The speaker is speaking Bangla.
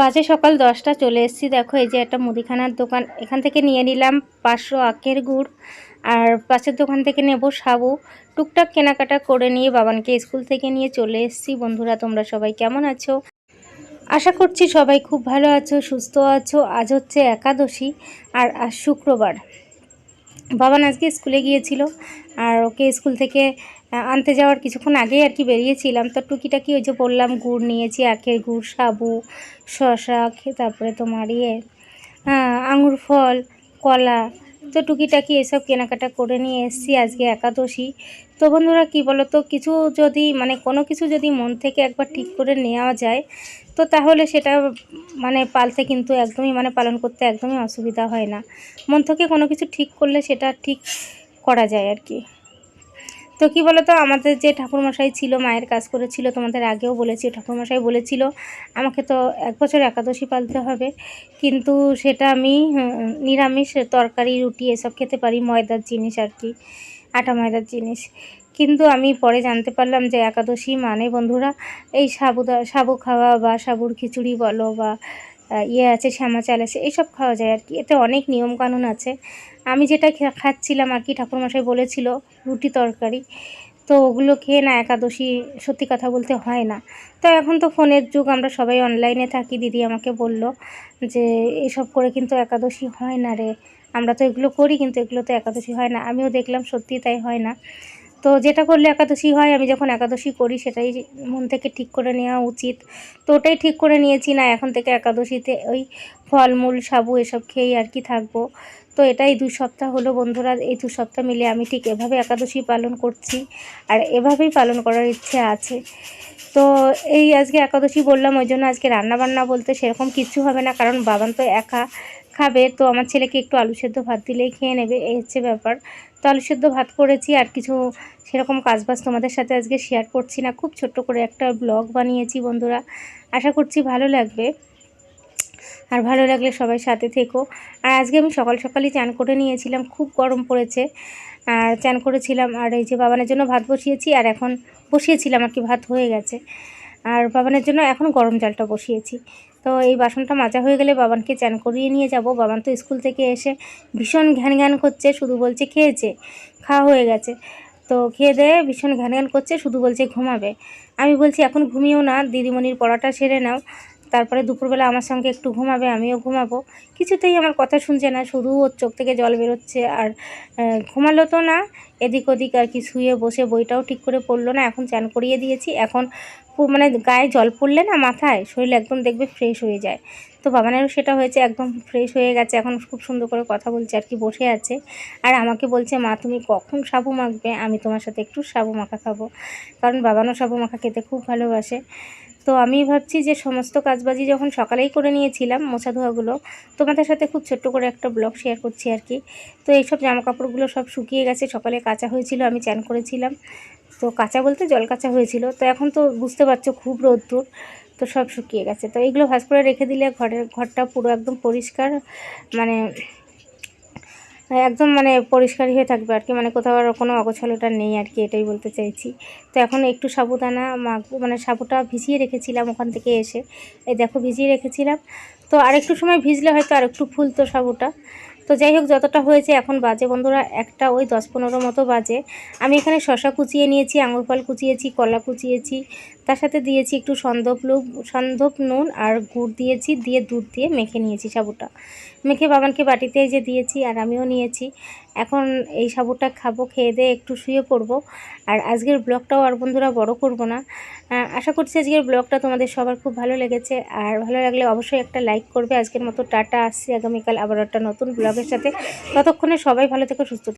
বাজে সকাল দশটা, চলে এসেছি দেখো, এই যে একটা মুদিখানার দোকান। এখান থেকে নিয়ে নিলাম পাঁচশো আখের গুড় আর পাশের দোকান থেকে নেব সাবু। টুকটাক কেনাকাটা করে নিয়ে বাবানকে স্কুল থেকে নিয়ে চলে এসেছি। বন্ধুরা, তোমরা সবাই কেমন আছো? আশা করছি সবাই খুব ভালো আছো, সুস্থ আছো। আজ হচ্ছে একাদশী আর আজ শুক্রবার। বাবান আজকে স্কুলে গিয়েছিল আর ওকে স্কুল থেকে আনতে যাওয়ার কিছুক্ষণ আগেই আর কি বেরিয়েছিলাম। তো টুকিটাকি ওই যে বললাম, গুড় নিয়েছি, আখের গুড়, সাবু শশা তারপরে তোমার ইয়ে আঙুর ফল, কলা তো টুকিটাকি এসব কেনাকাটা করে নিয়ে এসছি আজকে একাদশী। তো বন্ধুরা, কী বলো তো কিছু যদি মানে কোনো কিছু যদি মন থেকে একবার ঠিক করে নেওয়া যায়, তো তাহলে সেটা মানে পালতে কিন্তু একদমই মানে পালন করতে একদমই অসুবিধা হয় না। মন থেকে কোনো কিছু ঠিক করলে সেটা ঠিক করা যায় আর কি। তো কি বলতো, আমাদের যে ঠাকুরমশাই ছিল, মায়ের কাজ করেছিল, তোমাদের আগেও বলেছি, ঠাকুরমশাই বলেছিল, আমাকে তো এক বছর একাদশী পালতে হবে। কিন্তু সেটা আমি নিরামিষ, তরকারি, রুটি, এসব খেতে পারি, ময়দার জিনিস আর কি, আটা ময়দার জিনিস। কিন্তু আমি পরে জানতে পারলাম যে একাদশী মানে বন্ধুরা, এই সাবুদা সাবু খাওয়া বা সাবুর খিচুড়ি বলো বা ইয়ে আছে, শ্যামা চাল আছে এইসব খাওয়া যায় আর কি। এতে অনেক নিয়মকানুন আছে। আমি যেটা খাচ্ছিলাম আর কি, ঠাকুরমশাই বলেছিল রুটি তরকারি। তো ওগুলো খেয়ে না একাদশী সত্যি কথা বলতে হয় না। তো এখন তো ফোনের যুগ, আমরা সবাই অনলাইনে থাকি, দিদি আমাকে বলল যে, এসব করে কিন্তু একাদশী হয় না রে। আমরা তো এগুলো করি, কিন্তু এগুলো তো একাদশী হয় না। আমিও দেখলাম সত্যি তাই হয় না। তো যেটা করলে একাদশী হয়, আমি যখন একাদশী করি সেটাই মন থেকে ঠিক করে নেওয়া উচিত। তো ওটাই ঠিক করে নিয়েছি, না এখন থেকে একাদশীতে ওই ফলমূল, সাবু এসব খেয়েই আর কি থাকব। তো এটাই দুই সপ্তাহ হলো বন্ধুরা, এই দু সপ্তাহ মিলে আমি ঠিক এভাবে একাদশী পালন করছি আর এভাবেই পালন করার ইচ্ছে আছে। তো এই আজকে একাদশী বললাম, ওই জন্য আজকে রান্না বান্না বলতে সেরকম কিচ্ছু হবে না, কারণ বাবান তো একা। খাবে, তো আমার ছেলেকে একটু আলু সেদ্ধ ভাত দিলেই খেয়ে নেবে, এই হচ্ছে ব্যাপার। তো আলু সেদ্ধ ভাত করেছি, আর কিছু সেরকম কাজবাজ তোমাদের সাথে আজকে শেয়ার করছি না, খুব ছোট্ট করে একটা ব্লগ বানিয়েছি বন্ধুরা। আশা করছি ভালো লাগবে, আর ভালো লাগলে সবাই সাথে থেকো। আর আজকে আমি সকাল সকালই চান করে নিয়েছিলাম, খুব গরম পড়েছে। আর চান করেছিলাম, আর এই যে বাবানের জন্য ভাত বসিয়েছি, আর এখন বসিয়েছিলাম, আর কি ভাত হয়ে গেছে। আর বাবানের জন্য এখন গরম জলটা বসিয়েছি। তো এই বাসনটা মাজা হয়ে গেলে বাবানকে চান করিয়ে নিয়ে যাব। বাবান তো স্কুল থেকে এসে ভীষণ ঘ্যান ঘ্যান করছে, শুধু বলছে খেয়েছে, খাওয়া হয়ে গেছে। তো খেয়ে দেয়ে ভীষণ ঘ্যান ঘ্যান করছে, শুধু বলছে ঘুমাবে। আমি বলছি, এখন ঘুমিয়েও না, দিদিমণির পড়াটা সেরে নাও। তারপরে দুপুরবেলা আমার সঙ্গে একটু ঘুমাবে, আমিও ঘুমাবো। কিছুতেই আমার কথা শুনছে না, শুধু ওর চোখ থেকে জল বেরোচ্ছে। আর ঘুমালো তো না এদিক ওদিক আর কি শুয়ে বসে বইটাও ঠিক করে পড়ল না, এখন চান করিয়ে দিয়েছি। এখন মানে গায়ে জল পড়লে না মাথায় শরীর একদম দেখবে ফ্রেশ হয়ে যায়। তো বাবানেরও সেটা হয়েছে, একদম ফ্রেশ হয়ে গেছে, এখন খুব সুন্দর করে কথা বলছে আর কি, বসে আছে। আর আমাকে বলছে, মা, তুমি কখন সাবু মাখবে? আমি তোমার সাথে একটু সাবু মাখা খাব। কারণ বাবানও সাবু মাখা খেতে খুব ভালোবাসে। তো আমি ভাবছি যে সমস্ত কাজবাজি যখন সকালেই করে নিয়েছিলাম মোছা ধোয়াগুলো, তোমাদের সাথে খুব ছোট্ট করে একটা ব্লগ শেয়ার করছি আর কি। তো এইসব জামা কাপড়গুলো সব শুকিয়ে গেছে, সকালে কাঁচা হয়েছিল, আমি চান করেছিলাম। তো কাঁচা বলতে জল কাঁচা হয়েছিল, তো এখন তো বুঝতে পারছ খুব রোদ্দুর, তো সব শুকিয়ে গেছে। তো এগুলো ভাজ করে রেখে দিলে ঘরের, ঘরটা পুরো একদম পরিষ্কার মানে একদম মানে পরিষ্কার হয়ে থাকবে আর কি মানে কোথাও আর কোনো অগোছালোটা নেই আর কি, এটাই বলতে চাইছি। তো এখন একটু সাবুদানা মাখবো মানে সাবুটা ভিজিয়ে রেখেছিলাম ওখান থেকে এসে, এই দেখো ভিজিয়ে রেখেছিলাম। তো আরেকটু সময় ভিজলে হয়তো আরেকটু ফুলতো সাবুটা। তো যাই হোক, যতটা হয়েছে এখন বাজে বন্ধুরা, একটা ওই দশ পনেরো মতো বাজে। আমি এখানে শশা কুচিয়ে নিয়েছি, আঙুর ফল কুচিয়েছি, কলা কুচিয়েছি তার সাথে দিয়েছি একটু সন্দপ সন্দপ নুন আর গুড় দিয়েছি, দিয়ে দুধ দিয়ে মেখে নিয়েছি সাবুটা। মেখে বাবানকে বাটিতে যে দিয়েছি আর আমিও নিয়েছি। এখন এই সাবুটা খাব, খেয়ে দিয়ে একটু শুয়ে পড়ব। আর আজকের ব্লগটাও আর বন্ধুরা বড় করব না। আশা করছি আজকের ব্লগটা তোমাদের সবার খুব ভালো লেগেছে। আর ভালো লাগলে অবশ্যই একটা লাইক করবে। আজকের মতো টাটা, আসছি আগামীকাল আবার একটা নতুন ব্লগের সাথে। ততক্ষণে সবাই ভালো থেকে, সুস্থ।